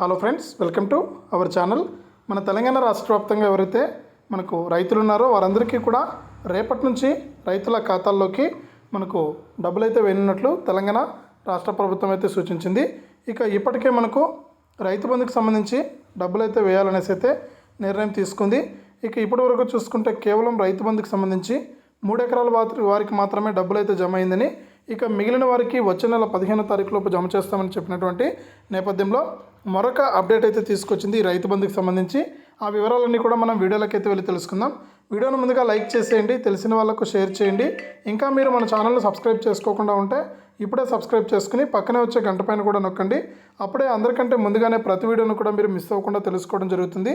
Hello friends welcome to our channel మన తెలంగాణ రాష్ట్ర వ్యాప్తంగా ఎవరైతే మనకు రైతులు ఉన్నారో వారందరికీ కూడా రేపటి నుంచి రైతుల ఖాతాల్లోకి మనకు డబ్బులు అయితే వెళ్ళినట్లు తెలంగాణ రాష్ట్ర ప్రభుత్వం అయితే సూచించింది. ఇక ఇప్పటికే మనకు రైతు బంధుకు సంబంధించి డబ్బులు అయితే వేయాలనేసి అయితే నిర్ణయం తీసుకుంది. ఇక ఇప్పటి వరకు చూసుకుంటే కేవలం రైతు బంధుకు సంబంధించి మూడు ఎకరాల వారికి మాత్రమే డబ్బులు అయితే జమ అయిందని ఇక మిగిలిన వారికి వచ్చే నెల పదిహేనో తారీఖు లోపు జమ చేస్తామని చెప్పినటువంటి నేపథ్యంలో మరొక అప్డేట్ అయితే తీసుకొచ్చింది రైతు బంధుకు సంబంధించి. ఆ వివరాలన్నీ కూడా మనం వీడియోలోకి అయితే వెళ్ళి తెలుసుకుందాం. వీడియోను ముందుగా లైక్ చేసేయండి తెలిసిన వాళ్ళకు షేర్ చేయండి. ఇంకా మీరు మన ఛానల్ను సబ్స్క్రైబ్ చేసుకోకుండా ఉంటే ఇప్పుడే సబ్స్క్రైబ్ చేసుకుని పక్కనే వచ్చే గంట పైన కూడా నొక్కండి. అప్పుడే అందరికంటే ముందుగానే ప్రతి వీడియోను కూడా మీరు మిస్ అవ్వకుండా తెలుసుకోవడం జరుగుతుంది.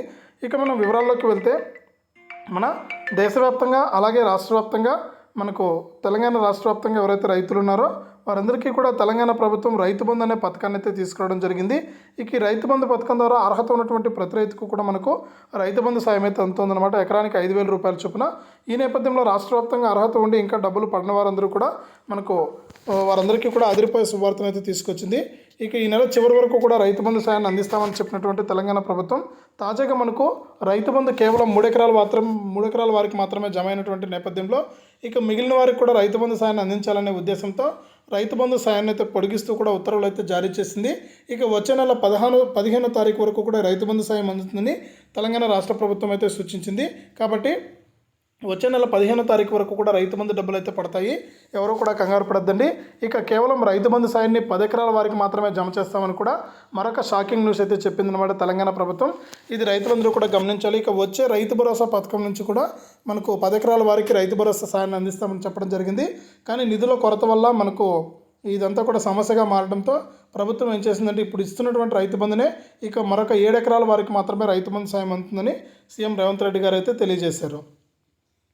ఇక మనం వివరాల్లోకి వెళ్తే మన దేశవ్యాప్తంగా అలాగే రాష్ట్రవ్యాప్తంగా మనకు తెలంగాణ రాష్ట్ర వ్యాప్తంగా ఎవరైతే రైతులు ఉన్నారో వారందరికీ కూడా తెలంగాణ ప్రభుత్వం రైతు బంధు అనే పథకాన్ని అయితే తీసుకురావడం జరిగింది. ఇక ఈ రైతు బంధు పథకం ద్వారా అర్హత ఉన్నటువంటి ప్రతి రైతుకు కూడా మనకు రైతు బంధు సాయం అయితే అందుతుందన్నమాట. ఎకరానికి ఐదు వేల రూపాయల చొప్పున. ఈ నేపథ్యంలో రాష్ట్ర వ్యాప్తంగా అర్హత ఉండి ఇంకా డబ్బులు పడిన వారందరూ కూడా మనకు వారందరికీ కూడా అదిరిపోయే శుభార్తను అయితే తీసుకొచ్చింది. ఇక ఈ నెల చివరి వరకు కూడా రైతు బంధు సాయాన్ని అందిస్తామని చెప్పినటువంటి తెలంగాణ ప్రభుత్వం తాజాగా మనకు రైతు బంధు కేవలం మూడు మాత్రం మూడు ఎకరాల వారికి మాత్రమే జమ అయినటువంటి నేపథ్యంలో ఇక మిగిలిన వారికి కూడా రైతు బంధు సాయాన్ని అందించాలనే ఉద్దేశంతో రైతు బంధు సాయాన్ని అయితే పొడిగిస్తూ కూడా ఉత్తర్వులు అయితే జారీ చేసింది. ఇక వచ్చే నెల పదహారు పదిహేనో తారీఖు వరకు కూడా రైతు బంధు సాయం అందుతుందని తెలంగాణ రాష్ట్ర ప్రభుత్వం అయితే సూచించింది. కాబట్టి వచ్చే నెల పదిహేనో తారీఖు వరకు కూడా రైతు బంధు డబ్బులు అయితే పడతాయి. ఎవరు కూడా కంగారు పడద్దండి. ఇక కేవలం రైతు బంధు సాయాన్ని పది ఎకరాల వారికి మాత్రమే జమ చేస్తామని కూడా మరొక షాకింగ్ న్యూస్ అయితే చెప్పిందనమాట తెలంగాణ ప్రభుత్వం. ఇది రైతులందరూ కూడా గమనించాలి. ఇక వచ్చే రైతు భరోసా పథకం నుంచి కూడా మనకు పది ఎకరాల వారికి రైతు భరోసా సాయాన్ని అందిస్తామని చెప్పడం జరిగింది. కానీ నిధుల కొరత వల్ల మనకు ఇదంతా కూడా సమస్యగా మారడంతో ప్రభుత్వం ఏం చేసిందంటే ఇప్పుడు ఇస్తున్నటువంటి రైతు బంధునే ఇక మరొక ఏడెకరాల వారికి మాత్రమే రైతు బంధు సాయం అందుతుందని సీఎం రేవంత్ రెడ్డి గారు అయితే తెలియజేశారు.